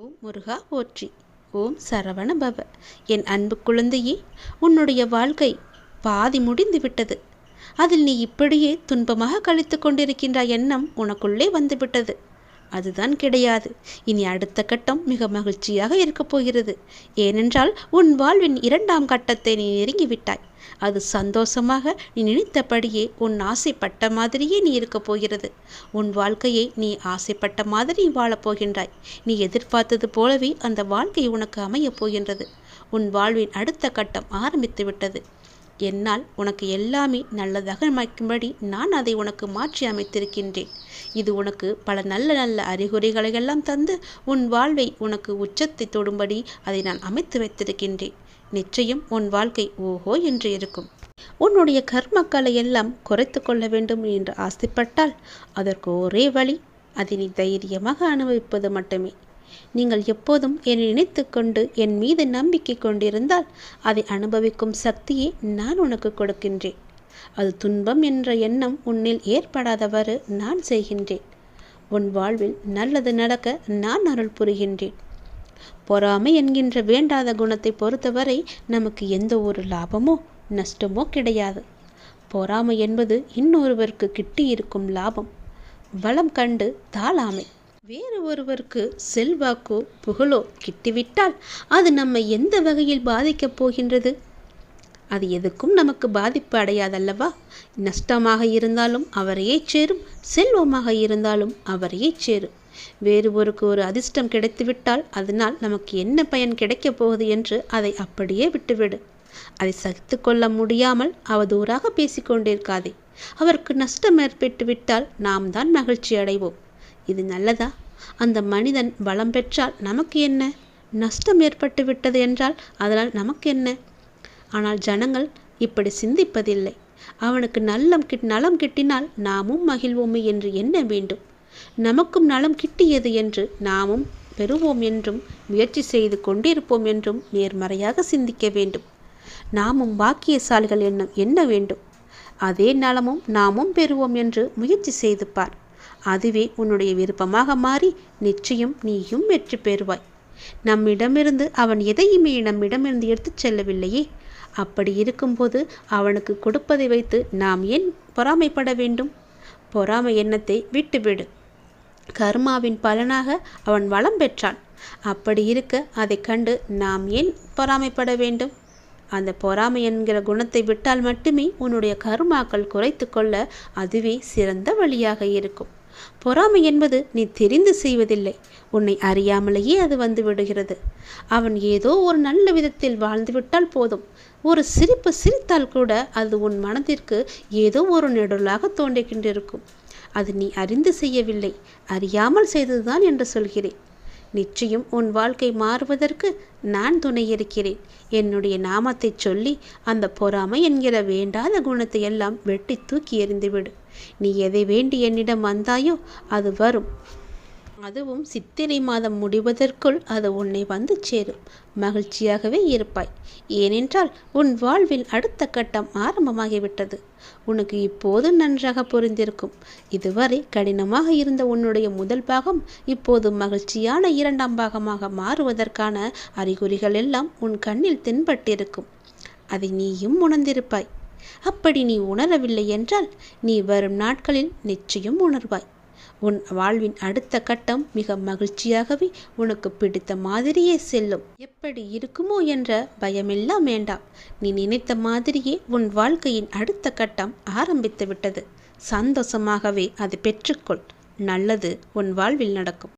ஓம் முருகா போற்றி. ஓம் சரவண பவ என் அன்பு குழந்தையே உன்னுடைய வாழ்க்கை பாதி முடிந்து விட்டது. அதில் நீ இப்படியே துன்பமாக கழித்து கொண்டிருக்கின்ற எண்ணம் உனக்குள்ளே வந்துவிட்டது. அதுதான் கிடையாது. இனி அடுத்த கட்டம் மிக மகிழ்ச்சியாக இருக்கப் போகிறது. ஏனென்றால் உன் வாழ்வின் இரண்டாம் கட்டத்தை நீ நெருங்கிவிட்டாய். அது சந்தோஷமாக நீ நினைத்தபடியே உன் ஆசைப்பட்ட மாதிரியே நீ இருக்கப் போகிறது. உன் வாழ்க்கையை நீ ஆசைப்பட்ட மாதிரி வாழப்போகின்றாய் நீ எதிர்பார்த்தது போலவே அந்த வாழ்க்கை உனக்கு அமையப் போகின்றது. உன் வாழ்வின் அடுத்த கட்டம் ஆரம்பித்து விட்டது என்னால் உனக்கு எல்லாமே நல்லதாக அமைக்கும்படி நான் அதை உனக்கு மாற்றி அமைத்திருக்கின்றேன். இது உனக்கு பல நல்ல நல்ல அறிகுறிகளை எல்லாம் தந்து உன் வாழ்வை உனக்கு உச்சத்தை தொடும்படி அதை நான் அமைத்து வைத்திருக்கின்றேன். நிச்சயம் உன் வாழ்க்கை ஓஹோ என்று இருக்கும். உன்னுடைய கர்மக்களை எல்லாம் குறைத்து கொள்ள வேண்டும் என்று ஆசைப்பட்டால் அதற்கு ஒரே வழி அதை நீ தைரியமாக அனுபவிப்பது மட்டுமே. நீங்கள் எப்போதும் என்னை நினைத்து கொண்டு என் மீது நம்பிக்கை கொண்டிருந்தால் அதை அனுபவிக்கும் சக்தியை நான் உனக்கு கொடுக்கின்றேன். அது துன்பம் என்ற எண்ணம் உன்னில் ஏற்படாதவாறு நான் செய்கின்றேன். உன் வாழ்வில் நல்லது நடக்க நான் அருள் புரிகின்றேன். பொறாமை என்கின்ற வேண்டாத குணத்தை பொறுத்தவரை நமக்கு எந்த ஒரு லாபமோ நஷ்டமோ கிடையாது. பொறாமை என்பது இன்னொருவருக்கு கிட்டியிருக்கும் லாபம். வளம் கண்டு தாளாமை. வேறு ஒருவருக்கு செல்வாக்கோ புகழோ கிட்டிவிட்டால் அது நம்மை எந்த வகையில் பாதிக்கப் போகின்றது? அது எதுக்கும் நமக்கு பாதிப்பு அடையாதல்லவா? நஷ்டமாக இருந்தாலும் அவரையே சேரும் செல்வமாக இருந்தாலும் அவரையே சேரும். வேறு ஒருக்கு ஒரு அதிர்ஷ்டம் கிடைத்துவிட்டால் அதனால் நமக்கு என்ன பயன் கிடைக்கப் போகுது என்று அதை அப்படியே விட்டுவிடு. அதை சகித்து கொள்ள முடியாமல் அவதூறாக பேசிக்கொண்டிருக்காதே அவருக்கு நஷ்டம் ஏற்பட்டு விட்டால் நாம் தான் மகிழ்ச்சி அடைவோம். இது நல்லதா? அந்த மனிதன் பலம் பெற்றால் நமக்கு என்ன? நஷ்டம் ஏற்பட்டு விட்டது என்றால் அதனால் நமக்கு என்ன? ஆனால் ஜனங்கள் இப்படி சிந்திப்பதில்லை. அவனுக்கு நல்லம் கிட் நலம் கிட்டினால் நாமும் மகிழ்வோமே என்று எண்ண வேண்டும்? நமக்கும் நலம் கிட்டியது என்று நாமும் பெறுவோம் என்றும் முயற்சி செய்து கொண்டிருப்போம் என்றும் நேர்மறையாக சிந்திக்க வேண்டும். நாமும் பாக்கியசாலிகள் எண்ணம் என்ன வேண்டும்? அதே நலமும் நாமும் பெறுவோம் என்று முயற்சி செய்து பார். அதுவே உன்னுடைய விருப்பமாக மாறி நிச்சயம் நீயும் வெற்றி பெறுவாய். நம்மிடமிருந்து அவன் எதையுமே நம்மிடமிருந்து எடுத்துச் செல்லவில்லையே. அப்படி இருக்கும்போது அவனுக்கு கொடுப்பதை வைத்து நாம் ஏன் பொறாமைப்பட வேண்டும்? பொறாமை எண்ணத்தை விட்டுவிடு. கர்மாவின் பலனாக அவன் வளம் பெற்றான். அப்படி இருக்க அதை கண்டு நாம் ஏன் பொறாமைப்பட வேண்டும்? அந்த பொறாமை என்கிற குணத்தை விட்டால் மட்டுமே உன்னுடைய கருமாக்கள் குறைத்து கொள்ள அதுவே சிறந்த வழியாக இருக்கும். பொறாமை என்பது நீ தெரிந்து செய்வதில்லை. உன்னை அறியாமலேயே அது வந்து விடுகிறது. அவன் ஏதோ ஒரு நல்ல விதத்தில் வாழ்ந்துவிட்டால் போதும். ஒரு சிரிப்பு சிரித்தால் கூட அது உன் மனதிற்கு ஏதோ ஒரு நெடுலாக தோன்றிக்கின்றிருக்கும் அது நீ அறிந்து செய்யவில்லை. அறியாமல் செய்ததுதான் என்று சொல்கிறேன். நிச்சயம் உன் வாழ்க்கை மாறுவதற்கு நான் துணையிருக்கிறேன் என்னுடைய நாமத்தை சொல்லி அந்த பொறாமை என்கிற வேண்டாத குணத்தை எல்லாம் வெட்டி தூக்கி எறிந்துவிடு. நீ எதை வேண்டி என்னிடம் வந்தாயோ அது வரும். அதுவும் சித்திரை மாதம் முடிவதற்குள் அது உன்னை வந்து சேரும். மகிழ்ச்சியாகவே இருப்பாய். ஏனென்றால் உன் வாழ்வில் அடுத்த கட்டம் ஆரம்பமாகிவிட்டது. உனக்கு இப்போது நன்றாக புரிந்திருக்கும். இதுவரை கடினமாக இருந்த உன்னுடைய முதல் பாகம் இப்போது மகிழ்ச்சியான இரண்டாம் பாகமாக மாறுவதற்கான அறிகுறிகள் எல்லாம் உன் கண்ணில் தென்பட்டிருக்கும். அதை நீயும் உணர்ந்திருப்பாய். அப்படி நீ உணரவில்லை என்றால் நீ வரும் நாட்களில் நிச்சயம் உணர்வாய். உன் வாழ்வின் அடுத்த கட்டம் மிக மகிழ்ச்சியாகவே உனக்கு பிடித்த மாதிரியே செல்லும். எப்படி இருக்குமோ என்ற பயமெல்லாம் வேண்டாம். நீ நினைத்த மாதிரியே உன் வாழ்க்கையின் அடுத்த கட்டம் ஆரம்பித்து விட்டது சந்தோஷமாகவே அது பெற்றுக்கொள். நல்லது உன் வாழ்வில் நடக்கும்.